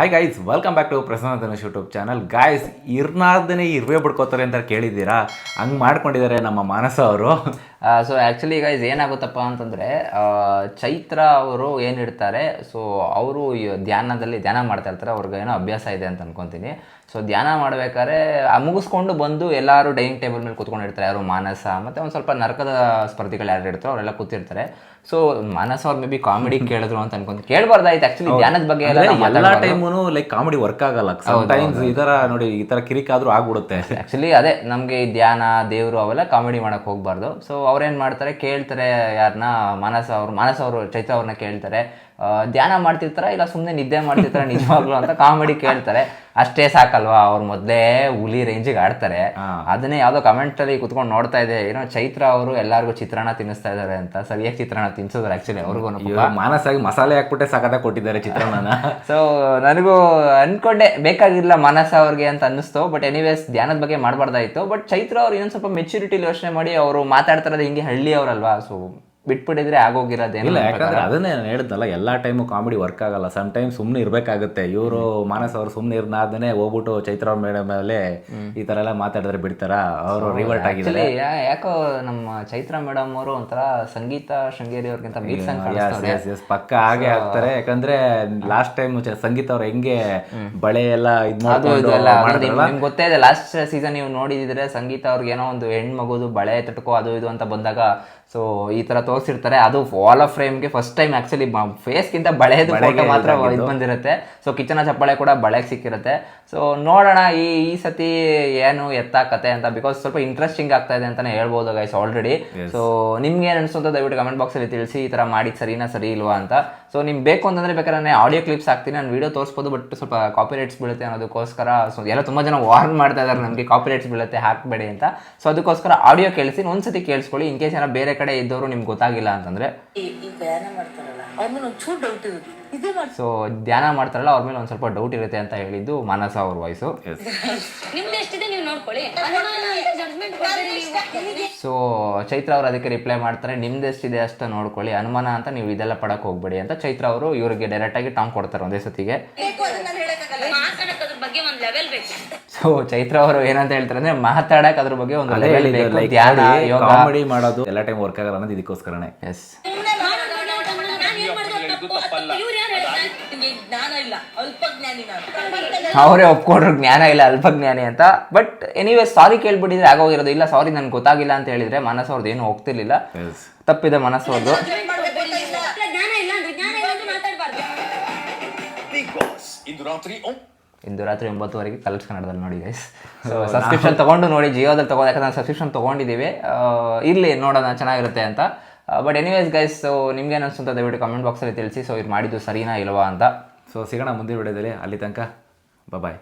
Hi guys welcome back to Prasanna Dhanush YouTube channel guys ಇರ್ನಾರ್ದನೇ ಇರುವೆ ಬಿಡ್ಕೋತಾರೆ ಅಂತ ಕೇಳಿದ್ದೀರಾ? ಹಂಗೆ ಮಾಡ್ಕೊಂಡಿದ್ದಾರೆ ನಮ್ಮ ಮಾನಸ ಅವರು. ಸೊ ಆ್ಯಕ್ಚುಲಿ ಗೈಸ್ ಏನಾಗುತ್ತಪ್ಪ ಅಂತಂದರೆ ಚೈತ್ರ ಅವರು ಏನಿಡ್ತಾರೆ ಸೊ ಅವರು ಧ್ಯಾನದಲ್ಲಿ ಧ್ಯಾನ ಮಾಡ್ತಾ ಇರ್ತಾರೆ ಅವ್ರಿಗೆ ಏನೋ ಅಭ್ಯಾಸ ಇದೆ ಅಂತ ಅನ್ಕೊತೀನಿ. ಸೊ ಧ್ಯಾನ ಮಾಡಬೇಕಾದ್ರೆ ಮುಗಿಸ್ಕೊಂಡು ಬಂದು ಎಲ್ಲರೂ ಡೈನಿಂಗ್ ಟೇಬಲ್ ಮೇಲೆ ಕೂತ್ಕೊಂಡಿರ್ತಾರೆ ಯಾರು ಮಾನಸ ಮತ್ತು ಒಂದು ಸ್ವಲ್ಪ ನರಕದ ಸ್ಪರ್ಧಿಗಳು ಯಾರು ಇರ್ತಾರೋ ಅವರೆಲ್ಲ ಕೂತಿರ್ತಾರೆ. ಸೊ ಮಾನಸ ಅವ್ರು ಮೇ ಬಿ ಕಾಮಿಡಿ ಕೇಳಿದ್ರು ಅಂತ ಅನ್ಕೊಂತೀನಿ. ಕೇಳಬಾರ್ದಾಯ್ತು ಆ್ಯಕ್ಚುಲಿ ಧ್ಯಾನದ ಬಗ್ಗೆ ಎಲ್ಲ ನಾವು ಟೈಮು ಲೈಕ್ ಕಾಮಿಡಿ ವರ್ಕ್ ಆಗಲ್ಲ. ಟೈಮ್ಸ್ ಈ ಥರ ನೋಡಿ ಈ ಥರ ಕಿರಿಕಾದ್ರೂ ಆಗ್ಬಿಡುತ್ತೆ. ಆ್ಯಕ್ಚುಲಿ ಅದೇ ನಮಗೆ ಧ್ಯಾನ ದೇವರು ಅವೆಲ್ಲ ಕಾಮಿಡಿ ಮಾಡಕ್ಕೆ ಹೋಗ್ಬಾರ್ದು. ಸೊ ಅವ್ರೇನು ಮಾಡ್ತಾರೆ ಕೇಳ್ತಾರೆ ಯಾರನ್ನ ಮಾನಸ ಅವ್ರು ಮಾನಸ ಅವರು ಚೈತ್ರ ಅವ್ರನ್ನ ಕೇಳ್ತಾರೆ. ಧ್ಯಾನ ಮಾಡ್ತಿರ್ತಾರ ಇಲ್ಲ ಸುಮ್ಮನೆ ನಿದ್ದೆ ಮಾಡ್ತಿರ್ತಾರ ನಿಜವಾಗ್ಲು ಅಂತ ಕಾಮಿಡಿ ಕೇಳ್ತಾರೆ. ಅಷ್ಟೇ ಸಾಕಲ್ವಾ? ಅವ್ರು ಮೊದಲೇ ಹುಲಿ ರೇಂಜಿಗೆ ಆಡ್ತಾರೆ. ಅದನ್ನೇ ಯಾವುದೋ ಕಮೆಂಟಲ್ಲಿ ಕುತ್ಕೊಂಡು ನೋಡ್ತಾ ಇದೆ. ಏನೋ ಚೈತ್ರ ಅವರು ಎಲ್ಲರಿಗೂ ಚಿತ್ರಾನ್ನ ತಿನ್ನಿಸ್ತಾ ಇದ್ದಾರೆ ಅಂತ. ಸರಿಯಾಗಿ ಚಿತ್ರಾನ್ನ ತಿನ್ಸಿದ್ರು ಆಕ್ಚುಲಿ ಅವ್ರಿಗೂ ಮಾನಸಾಗಿ ಮಸಾಲೆ ಹಾಕ್ಬಿಟ್ಟೆ ಸಾಕಾದ ಕೊಟ್ಟಿದ್ದಾರೆ ಚಿತ್ರಾನ್ನ ಸೊ ನನಗೂ ಅನ್ಕೊಂಡೆ ಬೇಕಾಗಿಲ್ಲ ಮಾನಸ ಅವ್ರಿಗೆ ಅಂತ ಅನ್ನಿಸ್ತು. ಬಟ್ ಎನಿವೇಸ್ ಧ್ಯಾನದ ಬಗ್ಗೆ ಮಾಡಬಾರ್ದಾಯ್ತು. ಬಟ್ ಚೈತ್ರ ಅವ್ರು ಇನ್ನೊಂದು ಸ್ವಲ್ಪ ಮೆಚ್ಯೂರಿಟಿ ಯೋಚನೆ ಮಾಡಿ ಅವರು ಮಾತಾಡ್ತಾರೆ ಹಿಂಗೆ ಹಳ್ಳಿ ಅವರಲ್ವಾ ಸೊ ಬಿಟ್ಬಿಟ್ಟಿದ್ರೆ ಆಗೋಗಿರೋದೇ ಇಲ್ಲ ಯಾಕಂದ್ರೆ ಅದನ್ನೇ ನಾನು ಹೇಳಿದ್ನಲ್ಲ ಎಲ್ಲ ಟೈಮು ಕಾಮಿಡಿ ವರ್ಕ್ ಆಗಲ್ಲ. ಸಮ್ ಟೈಮ್ ಸುಮ್ಮನೆ ಇರಬೇಕಾಗುತ್ತೆ. ಇವರು ಮಾನಸ್ ಅವರು ಸುಮ್ಮನೆ ಇರ್ನಾದ್ನೇ ಹೋಗ್ಬಿಟ್ಟು ಚೈತ್ರ ಮೇಡಮ್ ಮೇಲೆ ಈ ಥರ ಎಲ್ಲ ಮಾತಾಡಿದ್ರೆ ಬಿಡ್ತಾರ? ಅವರು ರಿವರ್ಟ್ ಆಗಿದ್ದಾರೆ. ಯಾಕೋ ನಮ್ಮ ಚೈತ್ರ ಮೇಡಮ್ ಅವರು ಒಂಥರ ಸಂಗೀತ ಶೃಂಗೇರಿ ಅವ್ರಿಗಿಂತ ಮೀರ್ ಸಂಗ್ Yes, yes, yes. ಪಕ್ಕ ಹಾಗೆ ಆಗ್ತಾರೆ ಯಾಕಂದ್ರೆ ಲಾಸ್ಟ್ ಟೈಮ್ ಸಂಗೀತ ಅವ್ರು ಹೆಂಗೆ ಬಳೆ ಎಲ್ಲ ಇದ್ ಗೊತ್ತೇ ಇದೆ ಲಾಸ್ಟ್ ಸೀಸನ್ ನೀವು ನೋಡಿದ್ರೆ ಸಂಗೀತ ಅವ್ರಿಗೆ ಏನೋ ಒಂದು ಹೆಣ್ಮಗುದು ಬಳೆ ತಟ್ಕೋ ಅದು ಇದು ಅಂತ ಬಂದಾಗ ಸೊ ಈ ತರ ತೋರಿಸಿರ್ತಾರೆ. ಅದು ವಾಲ್ ಆಫ್ ಫ್ರೇಮ್ಗೆ ಫಸ್ಟ್ ಟೈಮ್ ಆಕ್ಚುಲಿ ಫೇಸ್ಗಿಂತ ಬಳೆದು ಫೋಟೋ ಮಾತ್ರ ಇದು ಬಂದಿರುತ್ತೆ. ಸೊ ಕಿಚನ ಚಪ್ಪಳೆ ಕೂಡ ಬಳೆಗೆ ಸಿಕ್ಕಿರುತ್ತೆ. ಸೊ ನೋಡೋಣ ಈ ಈ ಸತಿ ಏನು ಎತ್ತ ಕತೆ ಅಂತ ಬಿಕಾಸ್ ಸ್ವಲ್ಪ ಇಂಟ್ರೆಸ್ಟಿಂಗ್ ಆಗ್ತಾ ಇದೆ ಅಂತಾನೆ ಹೇಳ್ಬೋದು ಗೈಸ್ ಆಲ್ರೆಡಿ ಸೊ ನಿಮ್ಗೆ ಏನು ಅಂತ ದಯವಿಟ್ಟು ಕಮೆಂಟ್ ಬಾಕ್ಸಲ್ಲಿ ತಿಳಿಸಿ ಈ ಥರ ಮಾಡಿದ್ ಸರಿನಾ ಸರಿ ಇಲ್ವಾ ಅಂತ. ಸೊ ನಿಮ್ಗೆ ಬೇಕು ಅಂತಂದ್ರೆ ಬೇಕಾದ್ರೆ ನಾನು ಆಡಿಯೋ ಕ್ಲಿಪ್ಸ್ ಹಾಕ್ತೀನಿ. ನಾನು ವಿಡಿಯೋ ತೋರಿಸ್ಬೋದು ಬಟ್ ಸ್ವಲ್ಪ ಕಾಪಿರೈಟ್ಸ್ ಬೀಳುತ್ತೆ ಅನ್ನೋದಕ್ಕೋಸ್ಕರ. ಸೊ ಎಲ್ಲ ತುಂಬ ಜನ ವಾರ್ನ್ ಮಾಡ್ತಾ ಇದ್ದಾರೆ ನಮಗೆ ಕಾಪಿರೈಟ್ಸ್ ಬೀಳುತ್ತೆ ಹಾಕಬೇಡಿ ಅಂತ. ಸೊ ಅದಕ್ಕೋಸ್ಕರ ಆಡಿಯೋ ಕೇಳಿಸಿ ಒಂದ್ಸತಿ ಕೇಳಿಸ್ಕೊಳ್ಳಿ. ಇನ್ ಕೇಸ್ ಏನೋ ಬೇರೆ ಕಡೆ ಇದ್ದವರು ನಿಮ್ಗೆ ಗೊತ್ತಾಗಿಲ್ಲ ಅಂತಂದ್ರೆ ಸೊ ಧ್ಯಾನ ಮಾಡ್ತಾರಲ್ಲ ಅವ್ರ ಮೇಲೆ ಒಂದು ಸ್ವಲ್ಪ ಡೌಟ್ ಇರುತ್ತೆ ಅಂತ ಹೇಳಿದ್ದು ಮಾನಸ ಅವ್ರ ವಾಯ್ಸು ನಿಮ್ದು ಎಷ್ಟಿದೆ ನೀವು ನೋಡ್ಕೊಳ್ಳಿ. ಜಡ್ಜ್ಮೆಂಟ್ ಕೊಡ್ಬೇಡಿ ನೀವು? ಸೊ ಚೈತ್ರ ಅವರು ಅದಕ್ಕೆ ರಿಪ್ಲೈ ಮಾಡ್ತಾರೆ ನಿಮ್ದು ಎಷ್ಟಿದೆ ಅಷ್ಟು ನೋಡ್ಕೊಳ್ಳಿ. ಅನುಮಾನ ಅಂತ ನೀವು ಇದೆಲ್ಲ ಪಡಕ್ಕೆ ಹೋಗ್ಬೇಡಿ ಅಂತ ಚೈತ್ರ ಅವರು ಇವರಿಗೆ ಡೈರೆಕ್ಟಾಗಿ ಟಾಂಗ್ ಕೊಡ್ತಾರೆ ಒಂದೇ ಸತಿಗೆ. ಬಗ್ಗೆ ಒಂದು ಲೆವೆಲ್ ಬೇಕು. ಸೊ ಚೈತ್ರ ಅವರು ಏನಂತ ಹೇಳ್ತಾರೆ ಅಂದ್ರೆ ಮಾತಾಡಕ್ ಅದ್ರ ಬಗ್ಗೆ ಒಂದು ಲೆವೆಲ್ ಬೇಕು. ಧ್ಯಾನ ಯೋಗ? ಕಾಮಿಡಿ ಮಾಡೋದು ಎಲ್ಲ ಟೈಮ್ ವರ್ಕ್ ಆಗಲ್ಲ ಅನ್ನೋದು ಇದಕ್ಕೋಸ್ಕರನೇ. ಎಸ್ ಅವರೇ ಒಪ್ಕೊಂಡ್ರು ಜ್ಞಾನ ಇಲ್ಲ ಅಲ್ಪಜ್ಞಾನಿ ಅಂತ. ಬಟ್ ಎನಿವೇ ಸಾರಿ ಕೇಳ್ಬಿಟ್ಟಿದ್ರೆ ಆಗೋಗಿರೋದು ಇಲ್ಲ ಸಾರಿ ನನ್ಗೆ ಗೊತ್ತಾಗಿಲ್ಲ ಅಂತ ಹೇಳಿದ್ರೆ ಮನಸ್ಸು ಅವ್ರದ್ದು ಏನು ಹೋಗ್ತಿರ್ಲಿಲ್ಲ. ತಪ್ಪಿದೆ ಮನಸ್ಸು ಅವ್ರದ್ದು ಇಂದು ರಾತ್ರಿ ಇಂದು ರಾತ್ರಿ ಒಂಬತ್ತುವರೆಗೆ ಕಲರ್ಸ್ ಕನ್ನಡದಲ್ಲಿ ನೋಡಿ ಗೈಸ್ ಸೊ ಸಬ್ಸ್ಕ್ರಿಪ್ಷನ್ ತೊಗೊಂಡು ನೋಡಿ ಜಿಯೋದಲ್ಲಿ ತೊಗೊಂಡು ಯಾಕಂದ್ರೆ ಸಬ್ಸ್ಕ್ರಿಪ್ಷನ್ ತೊಗೊಂಡಿದ್ದೀವಿ. ಇರಲಿ ನೋಡೋಣ ಚೆನ್ನಾಗಿರುತ್ತೆ ಅಂತ. ಬಟ್ ಎನಿವೇಸ್ ಗೈಸ್ ಸೊ ನಿಮ್ಗೆ ಏನು ಅಂತ ದಯವಿಟ್ಟು ಕಮೆಂಟ್ ಬಾಕ್ಸಲ್ಲಿ ತಿಳಿಸಿ. ಸೊ ಇದು ಮಾಡಿದ್ದು ಸರಿನಾ ಇಲ್ವಾ ಅಂತ. ಸೊ ಸಿಗೋಣ ಮುಂದಿನ ವಿಡಿಯೋದಲ್ಲಿ ಅಲ್ಲಿ ತನಕ ಬಾಯ್